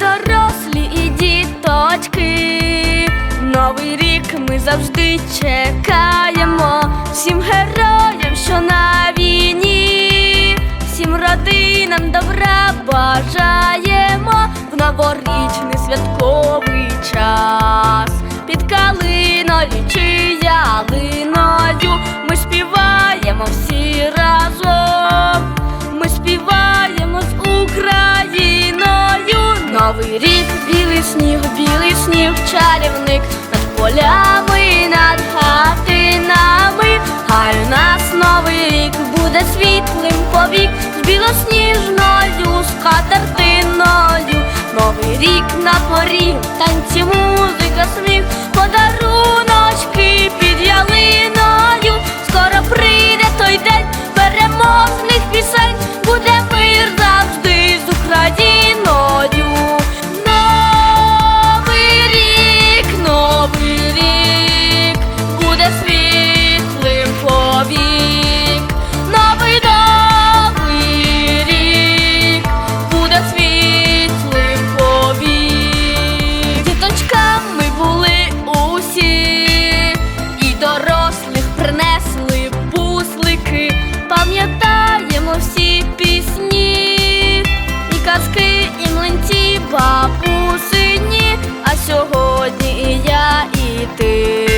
дорослі, і діточки. Новий рік ми завжди чекаємо, всім героям, що на війні, всім родинам добра бажає. Білий рік, білий сніг, білий сніг, чарівник над полями, над хатинами, хай у нас новий рік буде світлим повік з білосніжною скатертиною. Новий рік на порі, танці, музика, сміх, подарунок. казки і млинці бабусині, а сьогодні і я, і ти.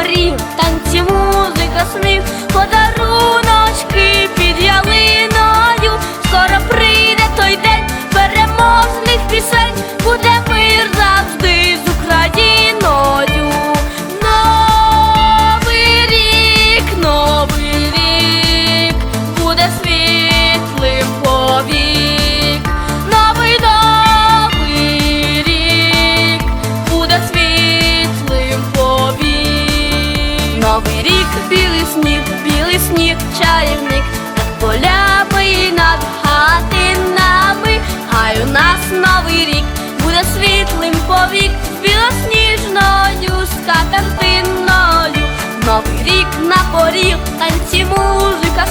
I'm Rio. горіх, танці, музика.